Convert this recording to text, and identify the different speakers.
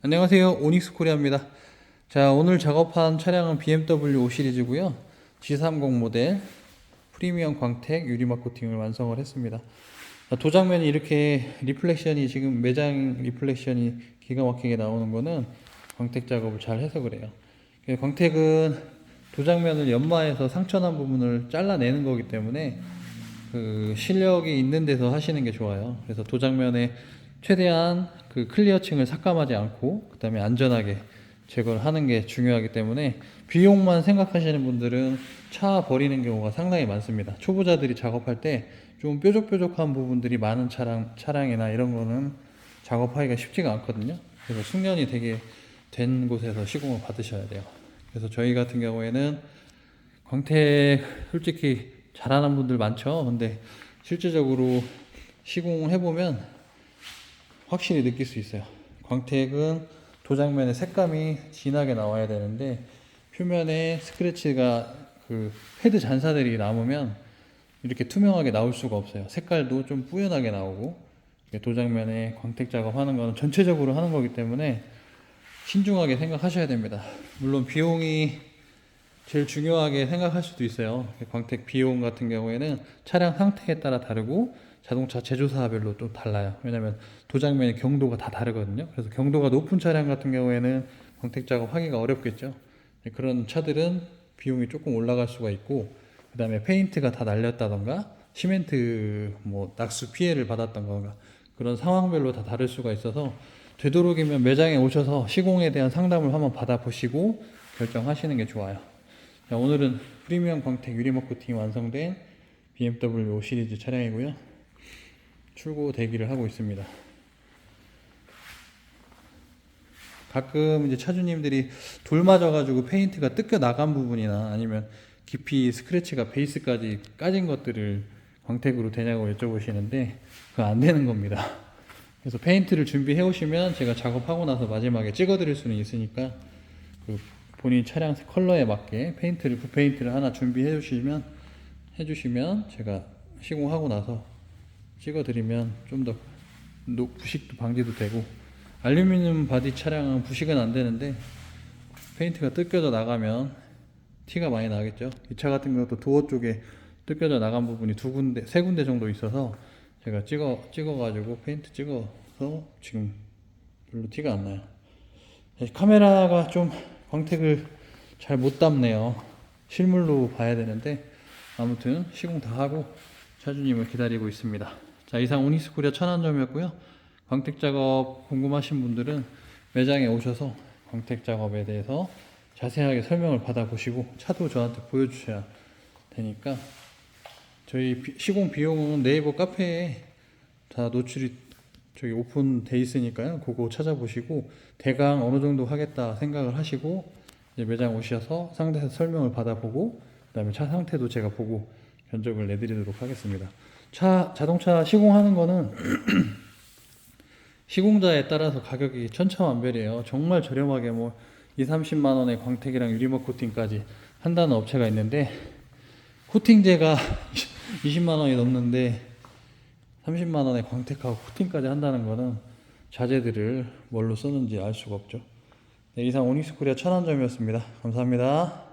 Speaker 1: 안녕하세요. 오닉스 코리아입니다. 자, 오늘 작업한 차량은 BMW 5 시리즈고요. G30 모델 프리미엄 광택 유리막 코팅을 완성을 했습니다. 자, 도장면이 이렇게 리플렉션이 지금 매장 리플렉션이 기가 막히게 나오는 거는 광택 작업을 잘 해서 그래요. 그 광택은 도장면을 연마해서 상처난 부분을 잘라내는 거기 때문에 그 실력이 있는 데서 하시는 게 좋아요. 그래서 도장면에 최대한 그 클리어층을 삭감하지 않고 그다음에 안전하게 제거를 하는 게 중요하기 때문에 비용만 생각하시는 분들은 차 버리는 경우가 상당히 많습니다. 초보자들이 작업할 때 좀 뾰족뾰족한 부분들이 많은 차량 차량이나 이런 거는 작업하기가 쉽지가 않거든요. 그래서 숙련이 되게 된 곳에서 시공을 받으셔야 돼요. 그래서 저희 같은 경우에는 광택 솔직히 잘하는 분들 많죠. 근데 실제적으로 시공해 보면 확실히 느낄 수 있어요. 광택은 도장면의 색감이 진하게 나와야 되는데 표면에 스크래치가 그 패드 잔사들이 남으면 이렇게 투명하게 나올 수가 없어요. 색깔도 좀 뿌연하게 나오고 도장면에 광택 작업하는 거는 전체적으로 하는 거기 때문에 신중하게 생각하셔야 됩니다. 물론 비용이 제일 중요하게 생각할 수도 있어요. 광택 비용 같은 경우에는 차량 상태에 따라 다르고 자동차 제조사별로 또 달라요. 왜냐면 도장면의 경도가 다 다르거든요. 그래서 경도가 높은 차량 같은 경우에는 광택 작업 하기가 어렵겠죠. 네, 그런 차들은 비용이 조금 올라갈 수가 있고 그 다음에 페인트가 다 날렸다던가 시멘트 뭐 낙수 피해를 받았던가 그런 상황별로 다 다를 수가 있어서 되도록이면 매장에 오셔서 시공에 대한 상담을 한번 받아보시고 결정하시는 게 좋아요. 자, 오늘은 프리미엄 광택 유리막 코팅이 완성된 BMW 5 시리즈 차량이고요. 출고 대기를 하고 있습니다. 가끔 이제 차주님들이 돌 맞아가지고 페인트가 뜯겨 나간 부분이나 아니면 깊이 스크래치가 베이스까지 까진 것들을 광택으로 되냐고 여쭤보시는데 그거 안 되는 겁니다. 그래서 페인트를 준비해 오시면 제가 작업하고 나서 마지막에 찍어 드릴 수는 있으니까 그 본인 차량 컬러에 맞게 페인트를 붓페인트를 하나 준비해 주시면 해 주시면 제가 시공하고 나서 찍어 드리면 좀 더 부식도 방지도 되고 알루미늄 바디 차량은 부식은 안 되는데 페인트가 뜯겨져 나가면 티가 많이 나겠죠. 이 차 같은 경우도 도어 쪽에 뜯겨져 나간 부분이 두 군데, 세 군데 정도 있어서 제가 찍어 찍어 가지고 페인트 찍어서 지금 별로 티가 안 나요. 네, 카메라가 좀 광택을 잘 못 담네요. 실물로 봐야 되는데 아무튼 시공 다 하고 차주님을 기다리고 있습니다. 자 이상 오닉스 코리아 천안점이었고요. 광택 작업 궁금하신 분들은 매장에 오셔서 광택 작업에 대해서 자세하게 설명을 받아보시고 차도 저한테 보여주셔야 되니까 저희 비- 시공 비용은 네이버 카페에 다 노출이 저기 오픈돼 있으니까요. 그거 찾아보시고 대강 어느 정도 하겠다 생각을 하시고 매장 오셔서 상대에서 설명을 받아보고 그다음에 차 상태도 제가 보고 견적을 내드리도록 하겠습니다. 차 자동차 시공하는 거는 시공자에 따라서 가격이 천차만별이에요. 정말 저렴하게 뭐 2, 30만 원의 광택이랑 유리막 코팅까지 한다는 업체가 있는데 코팅제가 20만 원이 넘는데 30만 원에 광택하고 코팅까지 한다는 거는 자재들을 뭘로 쓰는지 알 수가 없죠. 네, 이상 오닉스 코리아 천안점이었습니다. 감사합니다.